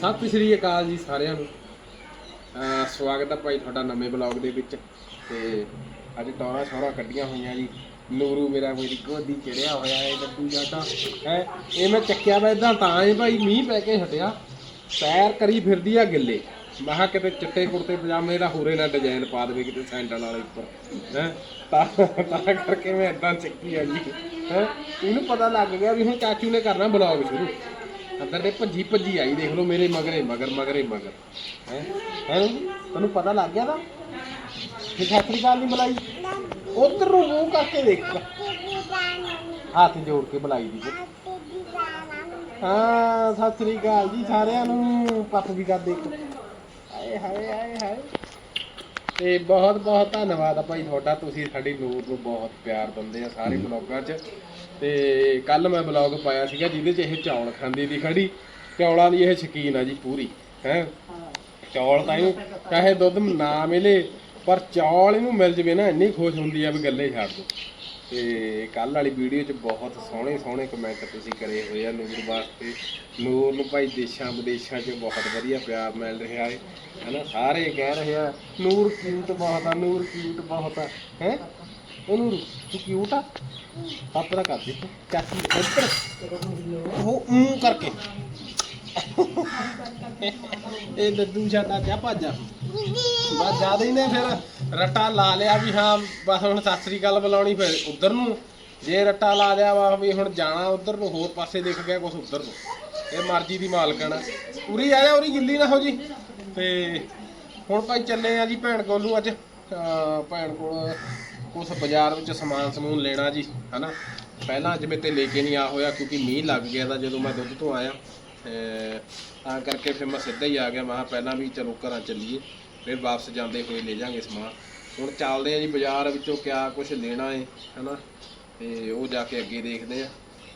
ਸਤਿ ਸ਼੍ਰੀ ਅਕਾਲ ਜੀ ਸਾਰਿਆਂ ਨੂੰ। ਅਹ ਸਵਾਗਤ ਹੈ ਭਾਈ ਤੁਹਾਡਾ ਨਵੇਂ ਬਲੌਗ ਦੇ ਵਿੱਚ। ਤੇ ਅੱਜ ਟੌਰਾ ਛੋਰਾ ਕੱਢੀਆਂ ਹੋਈਆਂ ਜੀ। ਨੂਰੂ ਮੇਰਾ ਮੇਰੀ ਗੋਦੀ ਚੜਿਆ ਹੋਇਆ ਹੈ ਡੱਡੂ ਜਾਟਾ ਹੈ, ਇਹ ਮੈਂ ਚੱਕਿਆ ਵਾ ਇਦਾਂ ਤਾਂ ਹੈ ਭਾਈ, ਮੀਂਹ ਪੈ ਕੇ ਹਟਿਆ। ਪੈਰ ਕਰੀ ਫਿਰਦੀ ਆ ਗਿੱਲੇ। ਮੈਂ ਕਿਹਾ ਕਿਤੇ ਚਿੱਟੇ ਕੁੜਤੇ ਪਜਾਮੇ ਦਾ ਹੋਰੇ ਨਾਲ ਡਿਜ਼ਾਈਨ ਪਾ ਦੇਵੇ ਕਿਤੇ ਸੈਂਡਲ ਵਾਲੇ ਉੱਪਰ। ਹੈ, ਤਾਂ ਤਾਂ ਕਰਕੇ ਮੈਂ ਇਦਾਂ ਚੱਕੀ ਆ ਜੀ। ਹੈ, ਇਹਨੂੰ ਪਤਾ ਲੱਗ ਗਿਆ ਵੀ ਹੁਣ ਚਾਚੂ ਨੇ ਕਰਨਾ ਬਲੌਗ ਸ਼ੁਰੂ। ਅੰਦਰ ਦੇ ਭੱਜੀ ਭੱਜੀ ਆਈ, ਦੇਖ ਲਓ ਮੇਰੇ ਮਗਰੇ, ਮਗਰ ਮਗਰੇ, ਮਗਰ। ਹੈ? ਹੈ? ਤੈਨੂੰ ਪਤਾ ਲੱਗ ਗਿਆ ਤਾਂ ਕਿ ਠਾਕਰੀ ਗੱਲ ਨਹੀਂ ਬੁਲਾਈ ਉਧਰ ਨੂੰ ਮੂੰਹ ਕਰਕੇ ਦੇਖ। ਹੱਥ ਜੋੜ ਕੇ ਬੁਲਾਈ ਦੀ। ਹਾਂ, ਸਤਿ ਸ੍ਰੀ ਅਕਾਲ ਜੀ ਸਾਰਿਆਂ ਨੂੰ। ਪੱਪ ਵੀ ਕਰ ਦੇਖ ਹਾਏ ਹਾਏ ਹਾਏ ਹਾਏ। ਤੇ ਬਹੁਤ ਬਹੁਤ ਧੰਨਵਾਦ ਆ ਭਾਈ ਤੁਹਾਡਾ। ਤੁਸੀਂ ਸਾਡੀ ਨੂਰ ਨੂੰ ਬਹੁਤ ਪਿਆਰ ਦਿੰਦੇ ਆ ਸਾਰੇ ਬਲੌਗਾਂ 'ਚ। ਤੇ ਕੱਲ ਮੈਂ ਬਲੌਗ ਪਾਇਆ ਸੀਗਾ ਜਿਹਦੇ 'ਚ ਇਹ ਚੌਲ ਖਾਂਦੀ ਦੀ ਖੜੀ। ਚੌਲਾਂ ਦੀ ਇਹ ਸ਼ਕੀਨ ਆ ਜੀ ਪੂਰੀ, ਹੈ? ਚੌਲ ਤਾਂ ਇਹਨੂੰ ਚਾਹੇ ਦੁੱਧ ਨਾ ਮਿਲੇ, ਪਰ ਚੌਲ ਇਹਨੂੰ ਮਿਲ ਜਵੇ ਨਾ, ਇੰਨੀ ਖੁਸ਼ ਹੁੰਦੀ ਆ ਵੀ ਗੱਲੇ ਛੱਡ ਦੋ। ਤੇ ਕੱਲ ਵਾਲੀ ਵੀਡੀਓ 'ਚ ਬਹੁਤ ਸੋਹਣੇ ਸੋਹਣੇ ਕਮੈਂਟ ਤੁਸੀਂ ਕਰੇ ਹੋਏ ਆ ਨੂਰ ਵਾਸਤੇ। ਨੂਰ ਨੂੰ ਭਾਈ ਦੇਸ਼ਾਂ ਵਿਦੇਸ਼ਾਂ 'ਚ ਬਹੁਤ ਵਧੀਆ ਪਿਆਰ ਮਿਲ ਰਿਹਾ ਹੈ ਹਨਾ? ਸਾਰੇ ਕਹਿ ਰਹੇ ਆ, ਨੂਰ ਕਿਊਟ ਬਹੁਤ ਆ, ਨੂਰ ਕਿਊਟ ਬਹੁਤ ਆ, ਹੈ? ਉਹਨੂੰ ਤੂੰ ਕਿਊਟ ਕਰ ਦੇ ਚਾਚੀ ਇੱਧਰ ਉਹ ਊਂ ਕਰਕੇ। ਇਹ ਦੱਦੂ ਸਾਡਾ ਜਾ ਭਾਜਾ ਬਸ ਜ਼ਿਆਦਾ ਹੀ ਨੇ ਫਿਰ। ਰੱਟਾ ਲਾ ਲਿਆ ਵੀ ਹਾਂ, ਬਸ ਹੁਣ ਸਤਿ ਸ੍ਰੀ ਅਕਾਲ ਬੁਲਾਉਣੀ ਫਿਰ ਉਧਰ ਨੂੰ। ਜੇ ਰੱਟਾ ਲਾ ਲਿਆ ਵਾ ਵੀ ਹੁਣ ਜਾਣਾ ਉਧਰ ਨੂੰ, ਹੋਰ ਪਾਸੇ ਦੇਖ ਗਿਆ ਕੁਛ ਉਧਰ ਨੂੰ। ਇਹ ਮਰਜ਼ੀ ਦੀ ਮਾਲਕਣ ਆ ਉਰੀ ਆ ਜਾ, ਉਰੀ ਗਿੱਲੀ ਨਾ ਹੋ ਜੀ। ਤੇ ਹੁਣ ਭਾਈ ਚੱਲੇ ਆ ਜੀ ਭੈਣ ਕੋਲ ਨੂੰ ਅੱਜ। ਭੈਣ ਕੋਲ ਕੁਛ ਬਾਜ਼ਾਰ ਵਿੱਚ ਸਮਾਨ ਸਮੂਨ ਲੈਣਾ ਜੀ ਹਨਾ? ਪਹਿਲਾਂ ਮੇਰੇ ਤੇ ਲੈ ਕੇ ਨਹੀਂ ਆ ਹੋਇਆ ਕਿਉਂਕਿ ਮੀਂਹ ਲੱਗ ਗਿਆ ਤਾਂ ਜਦੋਂ ਮੈਂ ਦੁੱਧ ਤੋਂ ਆਇਆ ਤੇ ਕਰਕੇ ਫਿਰ ਮੈਂ ਸਿੱਧਾ ਹੀ ਆ ਗਿਆ ਮੈਂ ਪਹਿਲਾਂ ਵੀ ਚਲੋ ਘਰਾਂ ਚੱਲੀਏ ਫਿਰ ਵਾਪਸ ਜਾਂਦੇ ਹੋਏ ਲੈ ਜਾਾਂਗੇ ਸਮਾਨ। ਹੁਣ ਚੱਲਦੇ ਆ ਜੀ ਬਾਜ਼ਾਰ ਵਿੱਚੋਂ ਕਿਆ ਕੁਝ ਲੈਣਾ ਹੈ ਹਨਾ? ਤੇ ਉਹ ਜਾ ਕੇ ਅੱਗੇ ਦੇਖਦੇ ਆ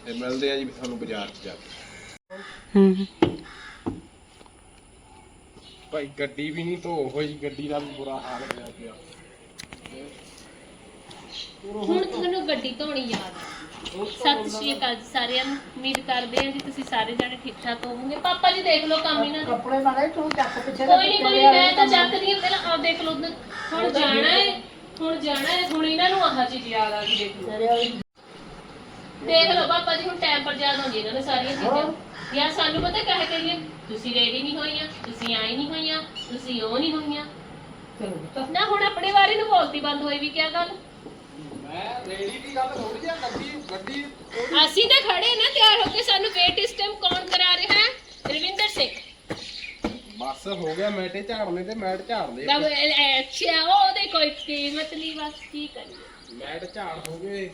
ਤੇ ਮਿਲਦੇ ਆ ਜੀ ਤੁਹਾਨੂੰ ਬਾਜ਼ਾਰ 'ਚ ਜਾ ਕੇ। ਭਾਈ ਗੱਡੀ ਵੀ ਨਹੀਂ ਧੋ ਹੋਈ ਗੱਡੀ ਦਾ ਵੀ ਬੁਰਾ ਹਾਲ ਹੋਇਆ ਪਿਆ। ਹੁਣ ਤੁਹਾਨੂੰ ਗੱਡੀ ਧੋਣੀ ਯਾਦ ਆ। ਸਤਿ ਸ਼੍ਰੀ ਅਕਾਲ ਜੀ ਸਾਰਿਆਂ ਨੂੰ। ਉਮੀਦ ਕਰਦੇ ਹਾਂ ਜੀ ਤੁਸੀਂ ਸਾਰੇ ਜਣੇ ਠੀਕ ਠਾਕ ਹੋਵੋਗੇ। ਪਾਪਾ ਜੀ ਦੇਖ ਲਓ ਕੰਮ ਇਹਨਾਂ ਦਾ। ਕੱਪੜੇ ਮਾਰੇ ਤੂੰ ਚੱਕ ਪਿੱਛੇ ਕੋਈ ਨਹੀਂ ਕੋਈ ਨੀ, ਮੈਂ ਤਾਂ ਚੱਕਦੀ ਹਾਂ। ਪਹਿਲਾਂ ਆਪ ਦੇਖ ਲਓ ਉੱਧਰ। ਹੁਣ ਜਾਣਾ ਹੈ ਹੁਣ ਜਾਣਾ ਹੈ ਹੁਣ ਇਹਨਾਂ ਨੂੰ ਆਹ ਚੀਜ਼ ਯਾਦ ਆ ਗਈ ਦੇਖ ਲਓ। ਦੇਖ ਲਓ ਪਾਪਾ ਜੀ ਹੁਣ ਟਾਈਮ ਪਰ ਯਾਦ ਆਉਂਦੀ ਇਹਨਾਂ ਨੇ ਸਾਰੀਆਂ ਚੀਜ਼ਾਂ। ਯਾਰ ਸਾਨੂੰ ਪਤਾ ਕਹਿ ਕਹੀਏ ਤੁਸੀਂ ਰੈਡੀ ਨਹੀਂ ਹੋਈਆਂ ਤੁਸੀਂ ਆਈ ਨਹੀਂ ਹੋਈਆਂ ਤੁਸੀਂ ਉਹ ਨਹੀਂ ਹੋਈਆਂ। ਨਾ ਹੁਣ ਆਪਣੇ ਬਾਰੇ ਨੂੰ ਬੋਲਤੀ ਬੰਦ ਹੋਈ ਵੀ ਕਿਆ ਗੱਲ? ਮੈਂ ਰੇੜੀ ਦੀ ਗੱਲ ਥੋੜੀ ਜਿਹਾ ਗੱਡੀ ਗੱਡੀ ਅਸੀਂ ਤਾਂ ਖੜੇ ਨਾ ਤਿਆਰ ਹੋ ਕੇ ਸਾਨੂੰ ਵੇਟ ਇਸ ਟਾਈਮ ਕੌਣ ਕਰਾ ਰਿਹਾ ਹੈ? ਰਵਿੰਦਰ ਸਿੰਘ। ਬਸ ਹੋ ਗਿਆ ਮੈਟੇ ਝਾੜਨੇ ਤੇ ਮੈਟ ਝਾੜਦੇ ਦਬ ਅੱਛਾ ਉਹਦੇ ਕੋਈ ਕੀਮਤ ਨਹੀਂ ਬਸ ਕੀ ਕਰੀਏ? ਮੈਟ ਝਾੜ ਹੋ ਗਏ।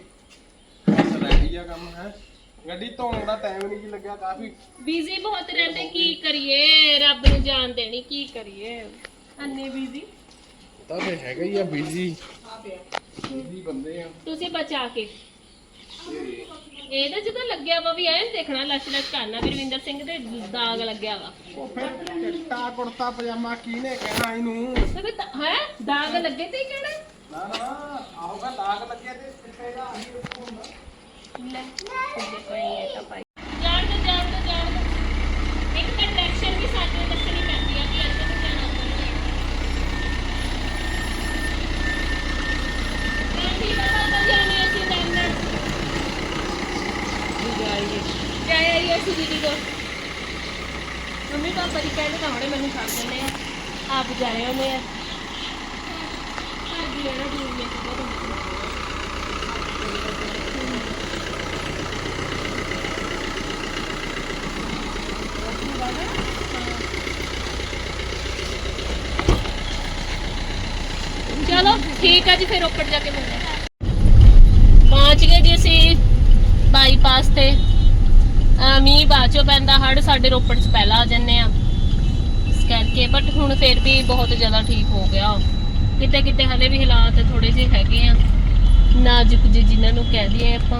ਬਸ ਰੈਡੀ ਆ ਕੰਮ ਹੈ। ਗੱਡੀ ਧੋਣ ਦਾ ਟਾਈਮ ਨਹੀਂ ਜੀ ਲੱਗਿਆ ਕਾਫੀ। ਬਿਜ਼ੀ ਬਹੁਤ ਰਹਿੰਦੇ ਕੀ ਕਰੀਏ? ਰੱਬ ਨੂੰ ਜਾਣ ਦੇਣੀ ਕੀ ਕਰੀਏ? ਅੰਨੇ ਬਿਜ਼ੀ ਤਾਂ ਤੇ ਹੈਗਾ ਹੀ ਆ ਬਿਜ਼ੀ ਬਿਜ਼ੀ ਬੰਦੇ ਆ। ਤੁਸੀਂ ਬਚਾ ਕੇ। ਇਹਦੇ ਜਦੋਂ ਲੱਗਿਆ ਵਾ ਵੀ ਐਨ ਦੇਖਣਾ ਲੱਛ ਲੱਛ ਕਰਨਾ ਵੀ ਰਵਿੰਦਰ ਸਿੰਘ ਦੇ ਦਾਗ ਲੱਗਿਆ ਵਾ। ਉਹ ਫਿਰ ਚਿੱਟਾ ਕੁੜਤਾ ਪਜਾਮਾ ਕਿਹਨੇ ਕਹਿਣਾ ਇਹਨੂੰ? ਤੇ ਤਾਂ- ਹੈਂ? ਦਾਗ ਲੱਗੇ ਤੇ ਹੀ ਕਹਿਣਾ। ਨਾ ਨਾ ਆਊਗਾ ਦਾਗ ਲੱਗਿਆ ਤੇ ਚਿੱਟੇ ਦਾ ਆਹੀ ਹੁੰਦਾ। ਲੈ ਕੋਈ ਇਹ ਤਾਂ ਭਾਈ ਜਾਣ ਦੋ ਜਾਣ ਦੋ ਜਾਣ ਦੋ ਇੱਕ ਕੰਟਰੈਕਸ਼ਨ ਵੀ ਸਾਨੂੰ ਦੱਸਣੀ ਪੈਂਦੀ ਆ ਕਿ ਇੱਧਰ ਨੂੰ ਜਾਣਾ ਉੱਧਰ ਨੂੰ ਜਾਣਾ ਕਹਿੰਦੀ ਬਾਬਾ ਤਾਂ ਜਾਣੇ ਅਸੀਂ ਟਾਈਮ ਨਾਲ ਜਾਏ ਆਈਏ ਅਸੀਂ ਦੀਦੀ ਕੋ ਮੰਮੀ ਪਾਪਾ ਦੀ ਕਹਿੰਦੇ ਤਾਂ ਹੁਣੇ ਮੈਨੂੰ ਛੱਡ ਦਿੰਦੇ ਆ ਆਪ ਆ। ਚਲੋ, ਠੀਕ ਆ ਜੀ, ਫਿਰ ਉੱਪਰ ਜਾ ਕੇ ਮਿਲਦੇ ਹਾਂ ਪਹੁੰਚ ਗਏ ਜੀ ਅਸੀਂ ਬਾਈਪਾਸ ਤੇ। ਅਹ ਮੀਂਹ ਚੋਂ ਪੈਂਦਾ ਹੜ ਸਾਡੇ ਰੋਪੜ ਚ ਪਹਿਲਾਂ ਆ ਜੰਨੇ ਆ। ਕਰਕੇ ਬਟ ਹੁਣ ਫਿਰ ਵੀ ਬਹੁਤ ਜ਼ਿਆਦਾ ਠੀਕ ਹੋ ਗਿਆ। ਕਿਤੇ ਕਿਤੇ ਹਲੇ ਵੀ ਹਾਲਾਤ ਥੋੜੇ ਜਿਹੇ ਹੈਗੇ ਆ। ਨਾਜ਼ੁਕ ਜਿਹੇ ਜਿਨ੍ਹਾਂ ਨੂੰ ਕਹਿ ਦਈਏ ਆਪਾਂ।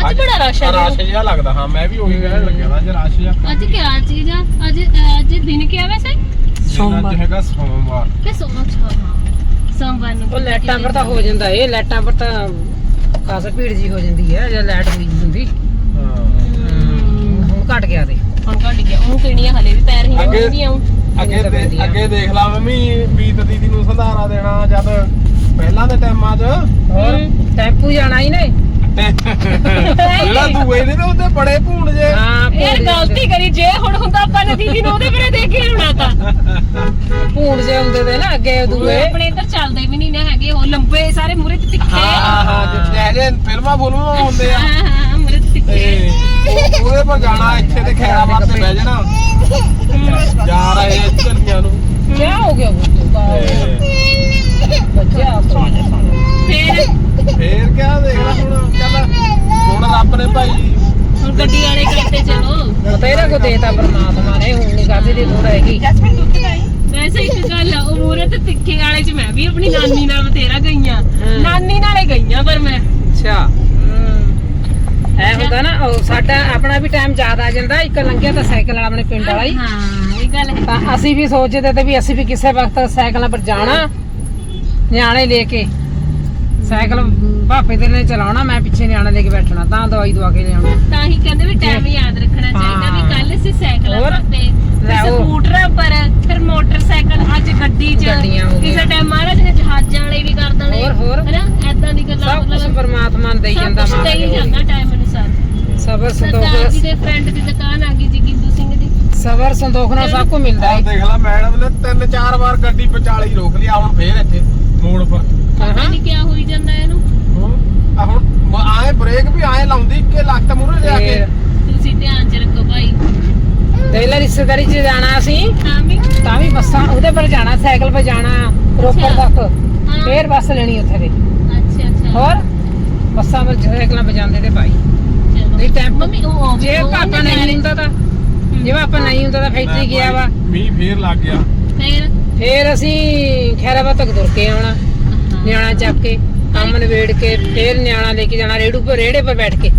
ਅੱਜ ਬੜਾ ਰਸ਼ ਆ ਰਸ਼ ਜਿਹਾ ਲੱਗਦਾ ਹਾਂ ਮੈਂ ਵੀ ਉਹੀ ਕਹਿਣ ਲੱਗਿਆ ਅੱਜ ਰਸ਼ ਜਿਹਾ। ਅੱਜ ਕਿਆ ਚੀਜ਼ ਆ? ਅੱਜ ਅੱਜ ਦਿਨ ਕੀ ਆ ਵੈਸੇ ਸੋਮਵਾਰ। ਹੈਗਾ ਸੋਮਵਾਰ। ਕਿ ਸੋਮਵਾਰ ਹਾਂ। ਸੋਮਵਾਰ ਨੂੰ ਉਹ ਲਾਈਟਾਂ ਪਰ ਤਾਂ ਹੋ ਜਾਂਦਾ ਇਹ ਲਾਈਟਾਂ ਪਰ ਤਾਂ ਖਾਸ ਭੀੜ ਜੀ ਹੋ ਜਾਂਦੀ ਹੈ ਜੇ ਲਾਈਟ ਹੋਈ ਹੁੰਦੀ। ਹਾਂ। ਹੁਣ ਘਟ ਗਿਆ ਤੇ। ਹੁਣ ਘਟ ਗਿਆ। ਉਹ ਕਿਹੜੀਆਂ ਹਲੇ ਵੀ ਪੈਰ ਹੀ ਅੱਗੇ- ਨਹੀਂ ਆਉਂ ਅੱਗੇ ਦੇ- ਅੱਗੇ ਦੇਖ ਲਾ ਮੰਮੀ ਬੀਤ ਦੀਦੀ ਨੂੰ ਸੰਧਾਰਾ ਦੇਣਾ ਜਦ ਪਹਿਲਾਂ ਦੇ ਟਾਈਮਾਂ 'ਚ। ਹੋਰ ਟੈਂਪੂ ਜਾਣਾ ਹੀ ਨੇ। ਜਿਹੜਾ ਦੂਏ ਨੇ ਤੇ ਉਹਦੇ ਬੜੇ ਭੂਣ ਜੇ। ਹਾਂ ਯਾਰ ਗਲਤੀ ਕਰੀ ਜੇ ਹੁਣ ਹੁੰਦਾ ਆਪਾਂ ਨੇ ਦੀਦੀ ਨੂੰ ਉਹਦੇ ਵੀਰੇ ਦੇਖ ਕੇ ਆਉਣਾ ਤਾਂ। ਭੂੜ ਜੇ ਹੁੰਦੇ ਤੇ ਨਾ ਅੱਗੇ ਦੂਏ। ਆਪਣੇ ਇੱਧਰ ਚੱਲਦੇ ਵੀ ਨਹੀਂ ਨਾ ਹੈਗੇ ਉਹ ਲੰਬੇ ਸਾਰੇ ਮੂਰੇ ਤੇ ਤਿੱਖੇ ਹਾਂ ਹਾਂ ਜਿੱਥੇ ਜੇ ਫਿਲਮਾਂ ਫੁਲਮਾਂ ਹੁੰਦੇ ਆ। ਹਾਂ ਹਾਂ ਮੂਰੇ ਤੇ ਤੇ ਤਿੱਖੇ ਉਹ- ਉਹਦੇ ਪਰ ਜਾਣਾ ਇੱਥੇ ਤੇ ਖੈਰਾਬਾਦ ਤੇ ਬਹਿ ਜਾਣਾ। ਜਾ ਰਹੇ ਝੱਲੀਆਂ ਨੂੰ। ਕੀ ਹੋ ਗਿਆ ਫੇਰ? ਫੇਰ ਕਿਆ ਦੇਖ ਲੈ ਹੁਣ ਚੱਲ। ਹੁਣ ਰੱਬ ਨੇ ਭਾਈ ਹੁਣ ਗੱਡੀ ਵਾਲੇ ਕਰਤੇ ਚਲੋ। ਤੇਰੇ ਕੋ ਦੇਤਾ ਪਰਮਾਤਮਾ ਨੇ ਹੁਣ ਨਹੀਂ ਕਾਹਦੀ ਦੀ ਲੋੜ ਹੈਗੀ। ਵੈਸੇ ਇੱਕ ਗੱਲ ਆ ਉਹ ਮੂਰੇ ਤੇ ਤਿੱਖੇ ਵਾਲੇ ਚ ਮੈਂ ਵੀ ਆਪਣੀ ਨਾਨੀ ਨਾਲ ਬਥੇਰਾ ਗਈਆਂ। ਨਾਨੀ ਨਾਲੇ ਗਈਆਂ ਪਰ ਮੈਂ। ਅੱਛਾ। ਨਾ ਉਹ ਸਾਡਾ ਆਪਣਾ ਵੀ ਟਾਈਮ ਜ਼ਿਆਦਾ ਆ ਜਾਂਦਾ ਇੱਕ ਲੰਘਿਆ ਤਾਂ ਸਾਈਕਲ ਵਾਲਾ ਆਪਣੇ ਪਿੰਡ ਵਾਲਾ ਹੀ। ਹਾਂ ਇਹ ਗੱਲ ਹੈ। ਤਾਂ ਅਸੀਂ ਵੀ ਸੋਚਦੇ ਤੇ ਵੀ ਅਸੀਂ ਵੀ ਕਿਸੇ ਵਕਤ ਸਾਈਕਲਾਂ ਪਰ ਜਾਣਾ ਨਿਆਣੇ ਲੈ ਕੇ। ਸਾਈਕਲ ਭਾਪੇ ਦੇ ਨੇ ਚਲਾਉਣਾ ਮੈਂ ਪਿੱਛੇ ਨਿਆਣੇ ਲੈ ਕੇ ਬੈਠਣਾ ਤਾਂ ਦਵਾਈ ਦਵਾ ਕੇ ਲਿਆਉਣੀ। ਤਾਂ ਹੀ ਕਹਿੰਦੇ ਵੀ ਟਾਈਮ ਯਾਦ ਰੱਖਣਾ ਚਾਹੀਦਾ ਵੀ ਕੱਲ ਅਸੀਂ ਸਾਈਕਲਾਂ ਹੋਰ? ਤੇ ਲੈ ਉਹ। ਸਕੂਟਰਾਂ ਪਰ ਫਿਰ ਮੋਟਰਸਾਈਕਲ ਅੱਜ ਗੱਡੀ 'ਚ ਗੱਡੀਆਂ ਹੋ ਗਈਆਂ। ਕਿਸੇ ਟਾਈਮ ਮਹਾਰਾਜ ਨੇ ਜਹਾਜ਼ਾਂ ਵਾਲੇ ਵੀ ਕਰ ਦੇਣੇ। ਹੋਰ, ਹੋਰ। ਹੈਨਾ? ਐਦਾਂ ਦੀ ਗੱਲਾਂ ਸਭ ਕੁਝ ਮਤਲਬ ਪਰਮਾਤਮਾ ਨੇ ਦੇਈ ਸਭ ਜਾਂਦਾ ਕੁਛ ਮਾਲਕ ਦੇਈ ਜਾਂਦਾ ਟਾਈਮ ਸਬਰ ਦੇ ਫਰੈਂਡ ਦੀ ਦੁਕਾਨ ਆ ਗਈ ਜੀ ਗਿੰਦੂ ਸਿੰਘ ਦੀ। ਸਬਰ ਸੰਤੋਖ ਨਾਲ ਸਭ ਕੁਝ ਮਿਲਦਾ ਆਹ ਹੈ ਦੇਖ ਲੈ ਮੈਡਮ ਨੇ ਤਿੰਨ ਚਾਰ ਵਾਰ ਗੱਡੀ ਵਿਚਾਲੇ ਰੋਕ ਲਿਆ ਹੁਣ ਫੇਰ ਇੱਥੇ ਮੋੜ ਪਰ। ਪਤਾ ਨਹੀਂ ਕਿਆ ਹੋਈ ਜਾਂਦਾ ਇਹਨੂੰ। ਹੁਣ ਆਹ ਹੁਣ ਮ- ਆਏ ਬ੍ਰੇਕ ਵੀ ਆਏ ਲਾਉਂਦੀ ਕਿ ਲੱਤ ਮੂਰੇ ਲਿਆ ਕੇ। ਫੇਰ ਤੁਸੀਂ ਧਿਆਨ 'ਚ ਰੱਖੋ ਭਾਈ। ਦੇਖ ਲੈ ਰਿਸ਼ਤੇਦਾਰੀ 'ਚ ਜਾਣਾ ਅਸੀਂ। ਹਾਂ ਵੀ। ਤਾਂ ਵੀ ਬੱਸਾਂ ਉਹਦੇ ਪਰ ਜਾਣਾ ਸਾਈਕਲ 'ਤੇ ਜਾਣਾ ਰੋਪੜ ਅੱਛਾ। ਤੱਕ। ਹਾਂ। ਫੇਰ ਬੱਸ ਲੈਣੀ ਉੱਥੇ ਦੇ ਅੱਛਾ ਅੱਛਾ। ਹੋਰ? ਬੱਸਾਂ ਪਰ ਸਾਈਕਲਾਂ 'ਤੇ ਜਾਂਦੇ ਤੇ ਭਾਈ। ਚਲੋ ਨਹੀਂ ਟੈਂਪੂ ਮੰਮੀ ਉਹ ਜੇ ਪਾਪਾ ਨਹੀਂ ਹੁੰਦਾ ਤਾਂ ਜੇ ਪਾਪਾ ਨਹੀਂ ਹੁੰਦਾ ਤਾਂ ਫੈਕਟਰੀ ਗਿਆ ਵਾ। ਮੀਂਹ ਫੇਰ ਲੱਗ ਗਿਆ। ਫੇਰ? ਫੇਰ ਅਸੀਂ ਖੈਰਾਬਾਦ ਤੱਕ ਤੁਰ ਕੇ ਆਉਣਾ ਨਿਆਣਾ ਚੱਕ ਕੇ ਕੰਮ ਨਵੇੜ ਕੇ ਫੇਰ ਨਿਆਣਾ ਲੈ ਕੇ ਜਾਣਾ ਰੇੜੂ ਪਰ ਰੇੜੇ ਪਰ ਬੈਠ ਕੇ।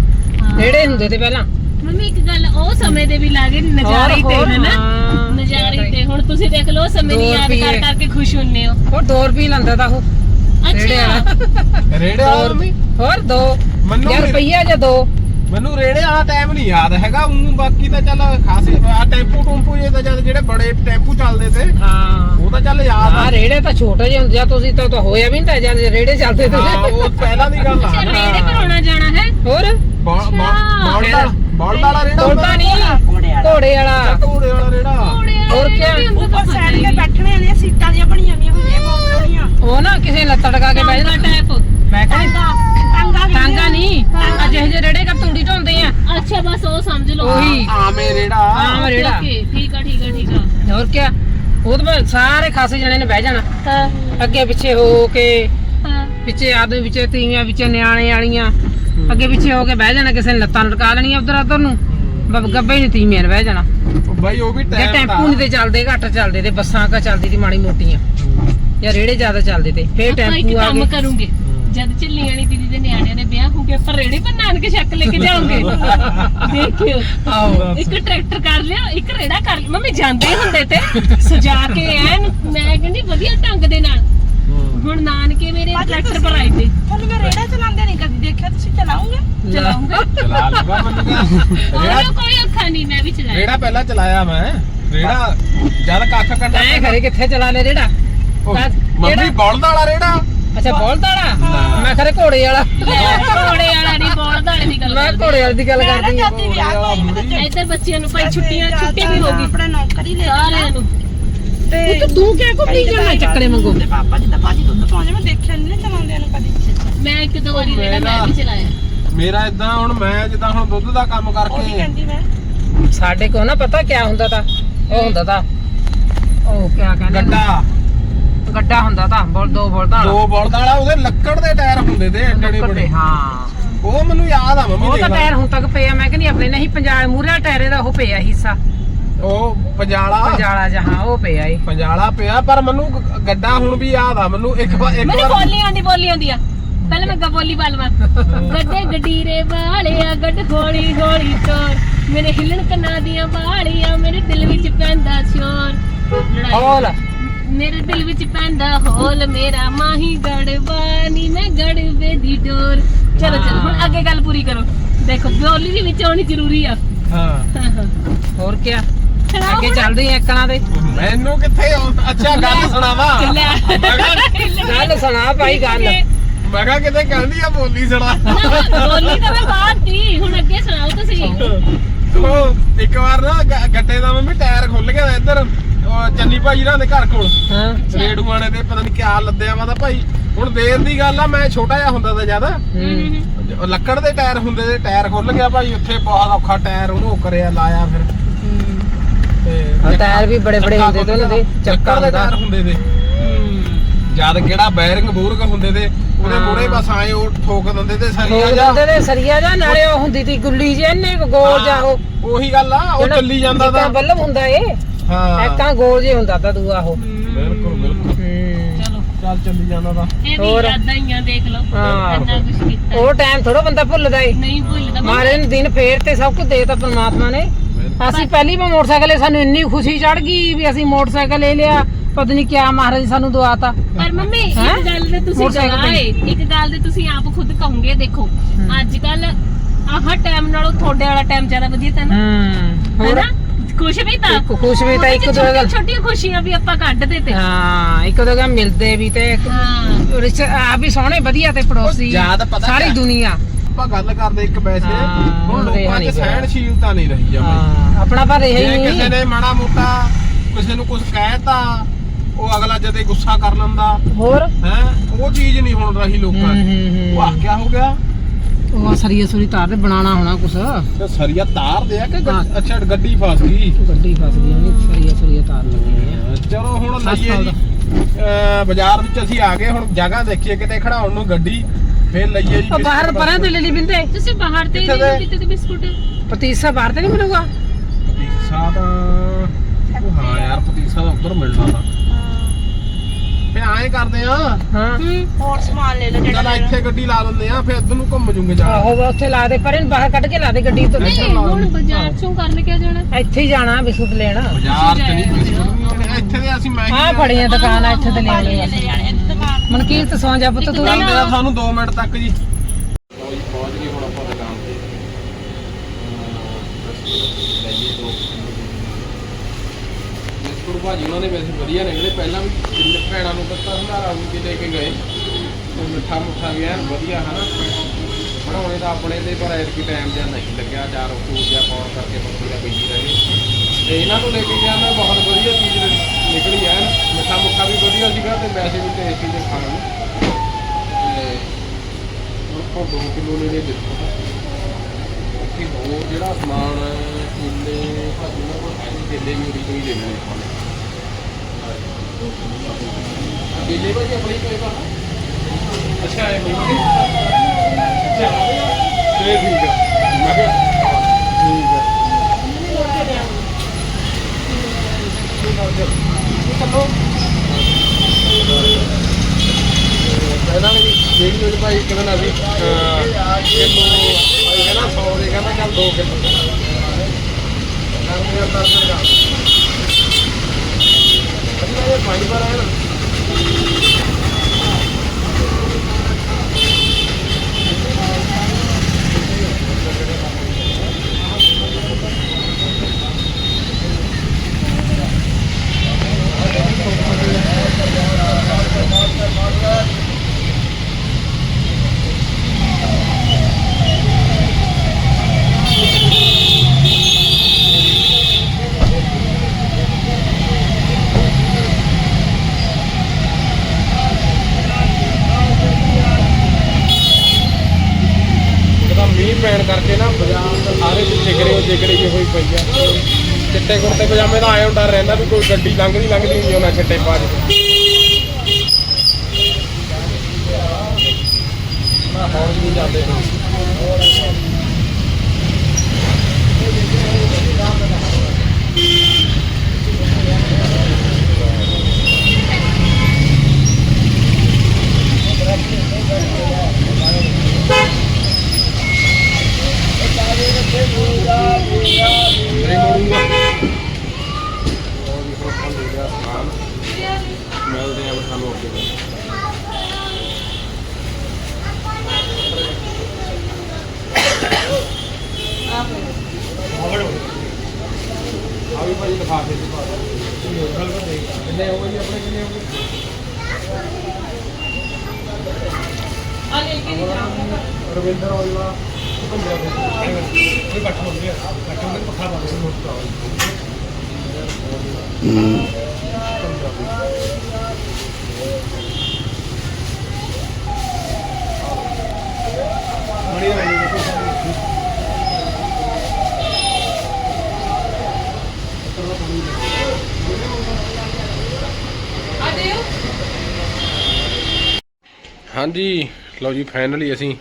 ਰੇੜੇ ਹੁੰਦੇ ਤੇ ਪਹਿਲਾਂ। ਮੰਮੀ ਇੱਕ ਗੱਲ ਉਹ ਸਮੇਂ ਦੇ ਵੀ ਲਾਗੇ ਨਜ਼ਾਰੇ ਤੇ ਹਾਂ। ਨਜ਼ਾਰੇ ਤੇ। ਹੁਣ ਤੁਸੀਂ ਦੇਖ ਲਓ ਸਮੇਂ ਦੀ ਦੋ ਯਾਦ ਕਰ। ਕਰਕੇ ਖੁਸ਼ ਹੁੰਨੇ ਹੋ। ਉਹ 2 ਰੁਪਏ ਲੈਂਦਾ ਤਾਂ ਉਹ। ਰੇੜੇ ਅੱਛਾ ਵਾਲਾ। ਰੇੜੇ ਵਾਲਾ ਦੋ ਮੰਮੀ। ਹੋਰ 2 ਮੈਨੂੰ ਰੁਪਈਆ ਜਾਂ 2 ਮੈਨੂੰ ਰੇੜੇ ਵਾਲਾ ਟਾਈਮ ਨਹੀਂ ਯਾਦ ਹੈਗਾ ਉਹ ਬਾਕੀ ਤਾਂ ਚੱਲ ਖਾਸੇ ਆ ਟੈਂਪੂ ਟੂੰਪੂ ਜੇ ਤਾਂ ਜਦ ਜਿਹੜੇ ਬੜੇ ਟੈਂਪੂ ਚੱਲਦੇ ਤੇ ਹਾਂ। ਉਹ ਤਾਂ ਚੱਲ ਯਾਦ ਆ। ਰੇੜੇ ਤਾਂ ਛੋਟੇ ਜਿਹੇ ਹੁੰਦੇ ਆ ਤੁਸੀਂ ਤਾਂ ਤਾਂ ਹੋਇਆ ਵੀ ਨਹੀਂ ਤਾਂ ਜਦ ਰੇੜੇ ਚੱਲਦੇ ਤੇ। ਹਾਂ ਉਹ ਪਹਿਲਾਂ ਦੀ ਗੱਲ ਅੱਛਾ ਆ ਰੇੜੇ ਪਰ ਆਉਣਾ ਜਾਣਾ ਹੈ? ਹੋਰ? ਬੌਲ ਦਾ ਬੌਲ ਦਾ ਰੇੜਾ ਤੋੜਦਾ ਨਹੀਂ ਘੋੜੇ ਵਾਲਾ। ਘੋੜੇ ਵਾਲਾ। ਰੇੜਾ। ਹੋਰ ਕਿਆ? ਉੱਪਰ ਸਾਈਡ ਤੇ ਬੈਠਣੇ ਵਾਲੀਆਂ ਸੀਟਾਂ ਦੀਆਂ ਬਣੀਆਂ ਵੀਆਂ ਹੁੰਦੀਆਂ ਬਹੁਤ ਸੋਹਣੀਆਂ ਉਹ ਨਾ ਕਿਸੇ ਲੱਤ ਟਕਾ ਕੇ ਬਹਿ ਜਾਣਾ ਟਾਈਪ ਮੈਂ ਕਹਿੰਦਾ ਟਾਂਗਾ ਟਾਂਗਾ ਨਹੀਂ ਆ ਜਿਹੇ ਜਿਹੇ ਰੇੜੇ ਕਰ ਤੂੜੀ ਢੋਂਦੇ ਆ। ਅੱਛਾ ਬਸ ਉਹ ਸਮਝ ਲਓ। ਉਹੀ। ਆਵੇਂ ਰੇੜਾ। ਆਮ ਰੇੜਾ। ਓਕੇ ਠੀਕ ਆ ਠੀਕ ਆ ਠੀਕ ਆ। ਹੋਰ ਕਿਆ? ਉਹਦੇ ਵਿੱਚ ਸਾਰੇ ਖਾਸੇ ਜਣੇ ਨੇ ਬਹਿ ਜਾਣਾ। ਹਾਂ। ਅੱਗੇ ਪਿੱਛੇ ਹੋ ਕੇ ਹਾਂ। ਪਿੱਛੇ ਆਦਮੀ ਪਿੱਛੇ ਤੀਵੀਆਂ ਪਿੱਛੇ ਨਿਆਣੇ ਵਾਲੀਆਂ। ਅੱਗੇ ਪਿੱਛੇ ਹੋ ਕੇ ਬਹਿ ਜਾਣਾ ਕਿਸੇ ਨੇ ਲੱਤਾਂ ਲਟਕਾ ਲੈਣੀਆਂ ਉਧਰ ਉਧਰ ਨੂੰ। ਬ- ਗੱਬੇ ਨਹੀਂ ਤੀਵੀਆਂ ਨੇ ਬਹਿ ਜਾਣਾ। ਉਹ ਬਾਈ ਉਹ ਵੀ ਜੇ ਟਾਈਮ ਟੈਂਪੂ ਨਹੀਂ ਤੇ ਚੱਲਦੇ ਘੱਟ ਚੱਲਦੇ ਤੇ ਬੱਸਾਂ ਕਾ ਚੱਲਦੀ ਦੀ ਮਾੜੀ ਮੋਟੀਆਂ। ਜਾਂ ਰੇੜੇ ਜ਼ਿਆਦਾ ਚੱਲਦੇ ਤੇ ਫੇਰ ਆਪਾਂ ਇੱਕ ਟੈਂਪੂ ਆ ਕੰਮ ਗਏ ਕਰੂੰਗੇ। ਜਦ ਝੱਲੀ ਵਾਲੀ ਦੀਦੀ ਦੇ ਨਿਆਣਿਆਂ ਦੇ ਵਿਆਹ ਹੋਗੇ ਆਪਾਂ ਰੇੜੇ ਪਰ ਨਾਨਕੇ ਛੱਕ ਲੈ ਕੇ ਜਾਵਾਂਗੇ ਦੇਖਿਓ। ਆਓ ਇੱਕ ਟਰੈਕਟਰ ਕਰ ਲਿਆ ਇੱਕ ਰੇੜਾ ਕਰ ਲਿਆ। ਮੰਮੀ ਜਾਂਦੇ ਹੁੰਦੇ ਤੇ ਸਜਾ ਕੇ ਐਨ ਮੈਂ ਕਹਿੰਦੀ ਵਧੀਆ ਢੰਗ ਦੇ ਨਾਲ। ਹੁਣ ਨਾਨਕੇ ਮੇਰੇ ਟਰੈਕਟਰ ਪਰ ਆਏ ਤੇ ਤੁਹਾਨੂੰ ਮੈਂ ਰੇੜਾ ਚਲਾਉਂਦੇ ਨਹੀਂ ਕਦੀ ਦੇਖਿਆ ਤੁਸੀਂ ਚਲਾਉਂਗੇ? ਚਲਾਉਂਗਾ। ਚਲਾ ਲੂਗਾ ਕੋਈ ਅੱਖਾਂ ਨਹੀਂ ਮੈਂ ਵੀ ਚਲਾਇਆ। ਰੇੜਾ ਪਹਿਲਾਂ ਚਲਾਇਆ ਮੈਂ। ਰੇੜਾ ਜਦ ਕੱਖ ਕੰਡਾ ਐ ਘਰੇ ਕਿੱਥੇ ਚਲਾ ਲੈ ਰੇੜਾ? ਮੰਮੀ ਬੌਲਦ ਵਾਲਾ ਰੇੜਾ ਅੱਛਾ ਬੋਲਦਾ ਵਾਲਾ ਮੈਂ ਖਰੇ ਘੋੜੇ ਵਾਲਾ। ਘੋੜੇ ਵਾਲਾ ਨਹੀਂ ਬੋਲਦਾ ਵਾਲੇ ਦੀ ਗੱਲ ਮੈਂ ਘੋੜੇ ਵਾਲੀ ਦੀ ਗੱਲ ਕਰਦੀ ਆ ਜਾਂਦੀ ਵਿਆਹ ਕੋਈ ਮੈਂ ਤਾਂ ਹਾਂ। ਇੱਧਰ ਬੱਚਿਆਂ ਨੂੰ ਭਾਈ ਛੁੱਟੀਆਂ ਛੁੱਟੀ ਵੀ ਹੋ ਗਈ। ਆਪਣਾ ਨੌਕਰੀ ਲੈ ਸਾਰਿਆਂ ਨੂੰ। ਤੇ ਤੂੰ ਤੂੰ ਕਿਆ ਘੁੰਮੀ ਜਾਣਾ ਚੱਕਲੇ ਮੰਗੋ ਤੇ ਪਾਪਾ ਜੀ ਦਾ ਬਾਜੀ ਦੁੱਧ ਪਾਉਂਦੇ ਮੈਂ ਦੇਖਿਆ ਨਹੀਂ ਚਲਾਉਂਦੇ ਨੂੰ ਕਦੀ। ਮੈਂ ਇੱਕ ਦੋ ਵਾਰੀ ਮੈਂ ਵੀ ਚਲਾਇਆ। ਮੇਰਾ ਇਦਾਂ ਹੁਣ ਮੈਂ ਜਿੱਦਾਂ ਹੁਣ ਦੁੱਧ ਦਾ ਕੰਮ ਉਹ ਵੀ ਕਰਕੇ ਕਹਿੰਦੀ ਮੈਂ। ਸਾਡੇ ਕੋ ਨਾ ਪਤਾ ਕਿਆ ਹੁੰਦਾ ਤਾਂ? ਉਹ ਹੁੰਦਾ ਤਾਂ। ਉਹ ਕਿਆ ਕਹਿੰਦੇ ਗੱਡਾ। ਗੱਡਾ ਹੁੰਦਾ ਤਾਂ ਬੋਲ ਦੋ ਬੋਲਦਾ ਦੋ ਬੌਲਦ ਵਾਲਾ ਉਹਦੇ ਲੱਕੜ ਦੇ ਟਾਇਰ ਹੁੰਦੇ ਤੇ ਏਡੇ ਬੜੇ। ਹਾਂ। ਉਹ ਮੈਨੂੰ ਯਾਦ ਆ ਮੰਮੀ ਉਹ ਤਾਂ ਟਾਇਰ। ਹੁਣ ਤੱਕ ਪਿਆ ਮੈਂ ਕਹਿੰਦੀ ਆਪਣੇ ਨਹੀਂ ਪੰਜਾਬ ਮੂਰੇ ਟਾਇਰੇ ਦਾ ਉਹ ਪਿਆ ਹਿੱਸਾ। ਉਹ ਪੰਜਾਲਾ। ਪੰਜਾਲਾ ਜਹਾਂ ਉਹ ਪਿਆ ਏ। ਪੰਜਾਲਾ ਪਿਆ ਪਰ ਮੈਨੂੰ ਗੱਡਾ ਹੁਣ ਵੀ ਯਾਦ ਆ ਮੈਨੂੰ ਇੱਕ ਵਾਰ ਇੱਕ ਮੈਨੂੰ ਵਾਰ ਬੋਲੀ ਆਉਂਦੀ ਬੋਲੀ ਆਉਂਦੀ ਆ। ਪਹਿਲਾਂ ਮੈਂ ਗਬੋਲੀ ਬਾਲਵਾ ਗੱਡੇ ਗੱਡੀਰੇ ਵਾਲਿਆ ਗੱਡ ਹੌਲੀ ਹੌਲੀ ਤੋਰ। ਮੇਰੇ ਹਿੱਲਣ ਕੰਨਾਂ ਦੀਆਂ ਵਾਲੀਆਂ ਮੇਰੇ ਦਿਲ ਵਿੱਚ ਪੈਂਦਾ ਸ਼ੋਰ ਲੜਾਈ। ਮੇਰੇ ਦਿਲ ਵਿੱਚ ਪੈਂਦਾ ਹੋਲ ਮੇਰਾ ਮਾਹੀ ਗੜਵਾਨੀ ਮੈਂ ਗੜਵੇ ਦੀ ਡੋਰ। ਚਲੋ ਚਲੋ ਹੁਣ ਅੱਗੇ ਗੱਲ ਪੂਰੀ ਕਰੋ। ਦੇਖੋ ਬੋਲੀ ਵੀ ਵਿੱਚ ਆਉਣੀ ਜ਼ਰੂਰੀ ਆ। ਹਾਂ। ਹੋਰ ਕੀ ਅੱਗੇ ਚੱਲਦੇ ਆ ਇੱਕਣਾ ਦੇ। ਮੈਨੂੰ ਕਿੱਥੇ ਅੱਛਾ ਗੱਲ ਸੁਣਾਵਾ। ਗੱਲ ਸੁਣਾ ਭਾਈ ਗੱਲ। ਮੈਂ ਕਿਹਾ ਕਿਤੇ ਕਹਿੰਦੀ ਆ ਬੋਲੀ ਸੁਣਾ। ਬੋਲੀ ਤਾਂ ਮੈਂ ਬਾਤ ਦੀ। ਹੁਣ ਅੱਗੇ ਸੁਣਾਓ ਤੁਸੀਂ। ਉਹ ਇੱਕ ਵਾਰ ਨਾ ਗੱਟੇ ਦਾ ਮੰਮੀ ਟਾਇਰ ਖੁੱਲ ਗਿਆ ਇੱਧਰ। ਚੰਨੀ ਭਾਈ ਰਾਂ ਦੇ ਘਰ ਕੋਲ। ਹਾਂ। ਰੇਡੂਆਣੇ ਦੇ ਪਤਾ ਨਹੀਂ ਕਿਆ ਲੱਦਿਆ ਵਾ ਤਾਂ ਭਾਈ ਹੁਣ ਦੇਰ ਦੀ ਗੱਲ ਆ ਮੈਂ ਛੋਟਾ ਜਿਹਾ ਹੁੰਦਾ ਤਾਂ ਜ਼ਿਆਦਾ। ਲੱਕੜ ਦੇ ਟਾਇਰ ਹੁੰਦੇ ਤੇ ਟਾਇਰ ਖੁੱਲ ਗਿਆ ਭਾਈ ਉੱਥੇ ਬਹੁਤ ਔਖਾ ਟਾਇਰ ਉਹਨੂੰ ਉਹ ਕਰਿਆ ਲਾਇਆ ਫਿਰ। ਹਾਂ, ਟਾਇਰ ਵੀ ਬੜੇ ਬੜੇ ਹੁੰਦੇ ਤੇ ਉਹਨਾਂ ਦੇ, ਚੱਕਾ ਚੱਕਰ ਦੇ। ਟਾਇਰ ਹੁੰਦੇ ਤੇ। ਜਦ ਕਿਹੜਾ ਬੈਰਿੰਗ ਬੂਰਗ ਹੁੰਦੇ ਤੇ ਉਹਦੇ। ਮੂਰੇ ਬਸ ਆਏ ਉਹ ਠੋਕ ਦਿੰਦੇ ਤੇ ਸਰੀਆ ਜਾਂਦੇ ਤੇ ਸਰੀਆ ਜਾਂ ਨਾਲੇ ਉਹ ਹੁੰਦੀ ਤੀ ਗੁੱਲੀ ਜੇ ਇੰਨੇ ਕੁ ਗੋਲ ਜਾ ਉਹ ਉਹੀ ਗੱਲ ਆ ਉਹ ਚੱਲੀ ਜਾਂਦਾ ਜਿੱਦਾਂ ਤਾਂ ਬੱਲਬ ਹੁੰਦਾ ਏ। ਹਾਂ। ਐਕਾਂ ਗੋਲ ਜੇ ਹੁੰਦਾ ਤਾਂ ਦੂਆ ਉਹ। ਬਿਲਕੁਲ ਬਿਲਕੁਲ। ਹੂੰ। ਚਲੋ। ਚੱਲ ਚੱਲੀ ਜਾਂਦਾ ਤਾਂ। ਇਹ ਵੀ ਹੋਰ? ਯਾਦਾਂ ਹੀ ਆ ਦੇਖ ਲਓ। ਹਾਂ। ਇੰਨਾ ਕੁਝ ਕੀਤਾ। ਉਹ ਟਾਈਮ ਥੋੜਾ ਬੰਦਾ ਭੁੱਲਦਾ ਏ। ਨਹੀਂ ਭੁੱਲਦਾ। ਮਾਰੇ ਨੂੰ ਦਿਨ ਫੇਰ ਤੇ ਸਭ ਕੁਝ ਦੇਤਾ ਪਰਮਾਤਮਾ ਨੇ। ਅਸੀਂ ਪਹਿਲੀ ਵਾਰ ਮੋਟਰਸਾਈਕਲ ਲਈ ਸਾਨੂੰ ਇੰਨੀ ਖੁਸ਼ੀ ਚੜ ਗਈ ਵੀ ਅਸੀਂ ਮੋਟਰਸਾਈਕਲ ਲੈ ਲਿਆ। ਪਤਾ ਨਹੀਂ ਕਿਆ ਮਹਾਰਾਜ ਸਾਨੂੰ ਦਵਾਤਾ। ਪਰ ਮੰਮੀ ਹੈਂ? ਇੱਕ ਗੱਲ ਤੇ ਤੁਸੀਂ ਮੋਟਰਸਾਈਕਲ। ਗਵਾਏ ਇੱਕ ਗੱਲ ਤੇ ਤੁਸੀਂ ਆਪ ਖੁਦ ਕਹੋਗੇ ਦੇਖੋ। ਅੱਜ ਕੱਲ ਆਹ ਟਾਈਮ ਨਾਲੋਂ ਤੁਹਾਡੇ ਵਾਲਾ ਟਾਈਮ ਜ਼ਿਆਦਾ ਵਧੀਆ ਤਾਂ ਨਾ? ਹੂੰ। ਹੋਰ? ਹੈਨਾ ਕੁਛ ਵੀ ਤਾਂ। ਇੱਕ ਖੁਸ਼ ਵੀ ਤਾਂ ਇੱਕ ਦੋ ਛੋਟੀਆਂ ਗੱਲ ਛੋਟੀਆਂ ਖੁਸ਼ੀਆਂ ਵੀ ਆਪਾਂ ਕੱਢਦੇ ਤੇ। ਹਾਂ ਇੱਕ ਦੋ ਗੱਲ ਮਿਲਦੇ ਵੀ ਤੇ ਹਾਂ। ਰਿਸ਼ਤੇ ਆ ਵੀ ਸੋਹਣੇ ਵਧੀਆ ਤੇ ਪੜੋਸੀ ਉਹ ਯਾਦ ਪਤਾ ਸਾਰੀ ਕਿਆ? ਦੁਨੀਆ। ਆਪਾਂ ਗੱਲ ਕਰਦੇ ਇੱਕ ਵੈਸੇ ਹਾਂ, ਹੁਣ ਹੁਣ ਰਿਹਾ ਲੋਕਾਂ ਨਹੀਂ 'ਚ ਗਿਆ। ਸਹਿਣਸ਼ੀਲਤਾ ਨਹੀਂ ਰਹੀ ਜਮੇ ਹਾਂ ਆਪਣਾ ਪਰ ਇਹ ਜੇ ਹੀ ਕਿਸੇ ਨਹੀਂ ਨੇ ਮਾੜਾ ਮੋਟਾ ਕਿਸੇ ਨੂੰ ਕੁਝ ਕਹਿਤਾ ਉਹ ਅਗਲਾ ਜਦੇ ਗੁੱਸਾ ਕਰ ਲੈਂਦਾ। ਹੋਰ? ਹੈ? ਉਹ ਚੀਜ਼ ਨਹੀਂ ਹੁਣ ਰਹੀ ਲੋਕਾਂ 'ਚ। ਉਹ ਆ ਕਿਆ ਹੋ ਗਿਆ। ਉਹ ਸਰੀਆ ਸੁਰੀ ਤਾਰ ਤੇ ਬਣਾਉਣਾ ਹੋਣਾ ਕੁਛ। ਤੇ ਸਰੀਆ ਤਾਰ ਦੇ ਆ ਕਿ ਗੱਡ- ਹਾਂ। ਅੱਛਾ ਗੱਡੀ ਫਸ ਗਈ? ਗੱਡੀ ਫਸ ਗਈ ਉਹਨੇ ਸਰੀਆ ਸੁਰੀਆ ਤਾਰ ਲੱਗੀ ਆ। ਚਲੋ ਹੁਣ ਲਈਏ ਜੀ। ਅਹ ਬਾਜ਼ਾਰ ਵਿੱਚ ਅਸੀਂ ਆ ਗਏ ਹੁਣ ਜਗ੍ਹਾ ਦੇਖੀਏ ਕਿਤੇ ਖੜਾਉਣ ਨੂੰ ਗੱਡੀ ਫੇਰ ਲਈਏ ਜੀ ਉਹ ਬਾਹਰ ਬਿਸਕੁਟ ਪਰਾਂ ਤੇ ਲੈ ਲਈ ਬਿੰਦੇ। ਤੁਸੀਂ ਬਾਹਰ ਤੇ ਕਿੱਥੇ ਨਹੀਂ? ਪੀਤੇ ਤੇ ਬਿਸਕੁਟ? ਪਤੀਸਾ ਬਾਹਰ ਤੇ ਨਹੀਂ ਮਿਲੂਗਾ? ਪਤੀਸਾ ਤਾਂ ਉਹ ਹਾਂ ਯਾਰ ਪਤੀਸਾ ਤਾਂ ਉੱਧਰ ਮਿਲਣਾ ਤਾਂ। ਐਂ ਕਰਦੇ ਆ। ਹਾਂ। ਹੋਰ ਸਮਾਨ ਲੈ ਲੈ ਚੱਲ ਜਿਹੜਾ ਇੱਥੇ ਗੱਡੀ ਲਾ ਦਿੰਦੇ ਆ ਫੇਰ ਇੱਧਰ ਨੂੰ ਘੁੰਮ ਜੂਗੇ ਜਾ ਆਹੋ ਵਾ ਉੱਥੇ ਲਾ ਦੇ ਪਰੇ ਨੂੰ ਬਾਹਰ ਕੱਢ ਕੇ ਲਾ ਦੇ ਗੱਡੀ ਤੋਂ ਨਹੀਂ ਹੁਣ ਬਾਜ਼ਾਰ ਚੋਂ ਕਰਨ ਕਿਆ ਜਾਣਾ? ਇੱਥੇ ਹੀ ਜਾਣਾ ਬਿਸਕੁਟ ਲੈਣ। ਬਾਜ਼ਾਰ ਚ ਨਹੀਂ ਇੱਥੇ ਦੇ ਅਸੀਂ ਮੈਂ ਆ ਫੜੀਆਂ ਦੁਕਾਨ ਆ। ਇੱਥੇ ਤੇ ਲੈਣੇ ਲੈ ਲੈ ਜਾਣੇ ਇੱਥੇ ਦੁਕਾਨ। ਮਨਕੀਰਤ ਸੌਂ ਜਾ ਪੁੱਤ ਤੂੰ ਆ ਸਾਨੂੰ 2 ਮਿੰਟ ਤੱਕ ਜੀ। ਲਓ ਜੀ ਪਹੁੰਚ ਗਏ ਹੁਣ ਆਪਾਂ ਦੁਕਾਨ ਤੇ। ਲਈਏ ਦੋ। ਬਿਸਕੁਟ ਭਾਜੀ ਉਹਨਾਂ ਦੇ ਵੈਸੇ ਵਧੀਆ ਨਿਕਲੇ ਪਹਿਲਾਂ ਵੀ ਜਿੰਨੇ ਭੈਣਾਂ ਨੂੰ ਦਿੱਤਾ ਹੰਦਾਰਾ ਨੂੰ ਵੀ ਲੈ ਕੇ ਗਏ, ਉਹ ਮਿੱਠਾ ਮੁੱਠਾ ਵੀ ਐਨ ਵਧੀਆ ਹਨਾ। ਬਣਾਉਣੇ ਦਾ ਆਪਣੇ ਤੇ, ਪਰ ਐਤਕੀ ਟਾਈਮ ਜਾਂ ਨਹੀਂ ਲੱਗਿਆ, ਚਾਰ ਉਹ ਜਾਂ ਪਾਉਣ ਕਰਕੇ ਬੰਦੇ ਦਾ ਬਿਜ਼ੀ ਰਹੇ। ਤੇ ਇਹਨਾਂ ਨੂੰ ਲੈ ਕੇ ਗਿਆ ਮੈਂ, ਬਹੁਤ ਵਧੀਆ ਚੀਜ਼ ਨਿਕਲੀ ਐਨ। ਮਿੱਠਾ ਮੁੱਠਾ ਵੀ ਵਧੀਆ ਸੀਗਾ ਤੇ ਵੈਸੇ ਵੀ ਟੇਸਟੀ ਦੇ ਖਾਣ ਨੂੰ। ਤੇ ਉਹ 2 ਕਿਲੋ ਲੈ ਲੈ ਕਿ ਹੋਰ ਜਿਹੜਾ ਸਮਾਨ, ਕੇਲੇ, ਭਾਜੀ ਉਹਨਾਂ ਕੋਲ ਕੇਲੇ ਵੀ ਉਹਦੀ ਤੋਂ ਹੀ ਲੈ ਲੈਣੇ ਆਪਾਂ ਨੇ। ਕੇਲੇ ਭਾਜੀ ਆਪਣੀ ਕੋਈ ਪਾ ਅੱਛਾ, ਇਹ ਨਹੀਂ ਅੱਛਾ ਤੇ ਠੀਕ ਹੈ ਮੈਂ ਕਿਹਾ ਠੀਕ ਹੈ ਪਹਿਲਾਂ ਵੀ ਦੇਖ ਲਓ ਭਾਈ ਇੱਕ ਦਿਨ ਅਸੀਂ ਕਿਲੋ ਭਾਈ ਕਹਿੰਦਾ 100 ਦੇ ਕਹਿੰਦਾ ਚੱਲ 2 ਕਿਲੋ। ਕਰਦੇ ਆ ਦਰਸ਼ਨ ਕਰ ਅਸੀਂ ਪਈ ਆ। ਚਿੱਟੇ ਕੁੜਤੇ ਪਜਾਮੇ ਦਾ ਆਇਆ ਡਰ ਰਹਿੰਦਾ ਵੀ ਕੋਈ ਗੱਡੀ ਲੰਘਦੀ ਲੰਘਦੀ ਨਹੀਂ ਉਹਨਾਂ ਚਿੱਟੇ ਪਾ ਦੇ ਨਾ ਹੌਲੀ ਨਹੀਂ ਜਾਂਦੇ ਮੇਰੇ ਮੋੜੂਗਾ ਉਹ ਵੀ ਹੁਣ ਆਪਾਂ ਲੈ ਲਿਆ ਸਮਾਨ ਮਿਲਦੇ ਆ ਸਾਨੂੰ ਅੱਗੇ ਲਿਫਾਫੇ ਚ ਪਾ ਦੋ ਮੋਟਰ ਦਾ ਦੇਖ ਕਿੰਨੇ ਹੋ ਗਏ ਜੀ ਆਪਣੇ ਕਿੰਨੇ ਹੋ ਗਏ ਆ ਲੈ ਕੇ ਨਹੀਂ ਜਾਵਾਂਗਾ ਰਵਿੰਦਰ ਔਜਲਾ ਘੁੰਮਿਆ ਫਿਰ ਇਹ ਬੱਠ ਹੋ ਗਿਆ ਬੱਠ ਹੋ ਗਿਆ ਪੱਖਾ ਬੰਦ ਸੀ ਮੋਟਰ ਦਾ ਬੜੀ ਰਹੀ ਹਾਂਜੀ, ਲਓ ਜੀ ਫਾਈਨਲੀ ਅਸੀਂ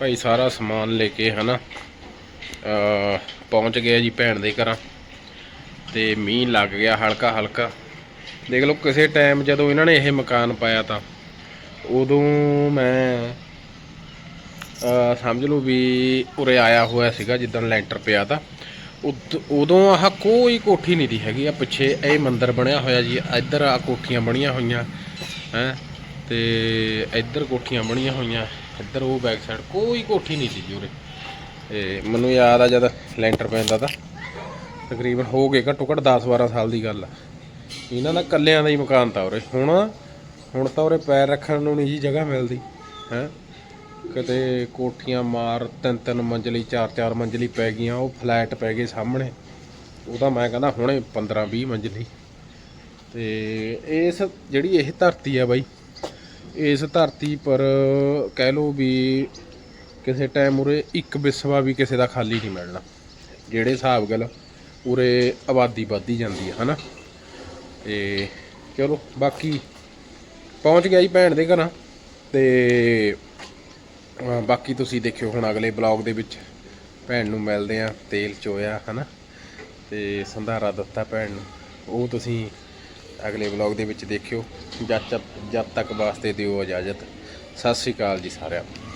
ਭਾਈ ਸਾਰਾ ਸਮਾਨ ਲੈ ਕੇ, ਹਨਾ ਅ ਪਹੁੰਚ ਗਏ ਜੀ ਭੈਣ ਦੇ ਘਰਾਂ। ਤੇ ਮੀਂਹ ਲੱਗ ਗਿਆ ਹਲਕਾ ਹਲਕਾ। ਦੇਖ ਲਓ, ਕਿਸੇ ਟਾਈਮ ਜਦੋਂ ਇਹਨਾਂ ਨੇ ਇਹ ਮਕਾਨ ਪਾਇਆ ਤਾਂ, ਉਦੋਂ ਮੈਂ ਸਮਝ ਲਓ ਵੀ ਉਰੇ ਆਇਆ ਹੋਇਆ ਸੀਗਾ ਜਿੱਦਾਂ ਲੈਂਟਰ ਪਿਆ ਤਾਂ। ਉਦ- ਉਦੋਂ ਆਹ ਕੋਈ ਕੋਠੀ ਨਹੀਂ ਦੀ ਹੈਗੀ ਆ ਪਿੱਛੇ ਇਹ ਮੰਦਿਰ ਬਣਿਆ ਹੋਇਆ ਜੀ, ਇੱਧਰ ਆ ਕੋਠੀਆਂ ਬਣੀਆਂ ਹੋਈਆਂ, ਹੈ। ਤੇ ਇੱਧਰ ਕੋਠੀਆਂ ਬਣੀਆਂ ਹੋਈਆਂ, ਇੱਧਰ ਉਹ ਬੈਕ ਸਾਈਡ ਕੋਈ ਕੋਠੀ ਨਹੀਂ ਸੀ ਉਰੇ। ਤੇ ਮੈਨੂੰ ਯਾਦ ਆ ਜਦ ਲੈਂਟਰ ਪੈਂਦਾ ਤਾਂ, ਤਕਰੀਬਨ ਹੋ ਗਏ ਘੱਟੋ ਘੱਟ 10 12 ਸਾਲ ਦੀ ਗੱਲ ਆ। ਇਹਨਾਂ ਦਾ ਕੱਲਿਆਂ ਦਾ ਹੀ ਮਕਾਨ ਤਾਂ ਉਰੇ। ਹੁਣ ਹੁਣ ਤਾਂ ਉਰੇ ਪੈਰ ਰੱਖਣ ਨੂੰ ਨਹੀਂ ਜੀ ਜਗ੍ਹਾ ਮਿਲਦੀ, ਹੈ। ਕਿਤੇ ਕੋਠੀਆਂ ਮਾਰ ਤਿੰਨ ਤਿੰਨ ਮੰਜ਼ਲੀ, ਚਾਰ ਚਾਰ ਮੰਜ਼ਲੀ ਪੈ ਗਈਆਂ, ਉਹ ਫਲੈਟ ਪੈ ਗਏ ਸਾਹਮਣੇ। ਉਹਦਾ ਮੈਂ ਕਹਿੰਦਾ ਹੁਣੇ 15 20 ਮੰਜ਼ਲੀ। ਤੇ ਇਸ ਜਿਹੜੀ ਇਹ ਧਰਤੀ ਆ ਬਾਈ ਇਸ ਧਰਤੀ ਪਰ ਕਹਿ ਲਓ ਵੀ ਕਿਸੇ ਟਾਈਮ ਉਰੇ ਇੱਕ ਵਿਸਵਾ ਵੀ ਕਿਸੇ ਦਾ ਖਾਲੀ ਨਹੀਂ ਮਿਲਣਾ। ਜਿਹੜੇ ਹਿਸਾਬ ਗੱਲ ਉਰੇ ਆਬਾਦੀ ਵੱਧਦੀ ਜਾਂਦੀ ਹੈ ਹਨਾ? ਤੇ ਚਲੋ, ਬਾਕੀ ਪਹੁੰਚ ਗਿਆ ਜੀ ਭੈਣ ਦੇ ਘਰਾਂ ਤੇ ਬਾਕੀ ਤੁਸੀਂ ਦੇਖਿਓ ਹੁਣ ਅਗਲੇ ਬਲੌਗ ਦੇ ਵਿੱਚ ਭੈਣ ਨੂੰ ਮਿਲਦੇ ਆ, ਤੇਲ ਚੋਇਆ, ਹਨਾ? ਤੇ ਸੰਧਾਰਾ ਦਿੱਤਾ ਭੈਣ ਨੂੰ। ਉਹ ਤੁਸੀਂ ਅਗਲੇ ਬਲੌਗ ਦੇ ਵਿੱਚ ਦੇਖਿਓ। ਜਦ ਤੱਕ ਜਦ ਤੱਕ ਵਾਸਤੇ ਦਿਓ ਇਜਾਜ਼ਤ। ਸਤਿ ਸ਼੍ਰੀ ਅਕਾਲ ਜੀ ਸਾਰਿਆਂ ਨੂੰ।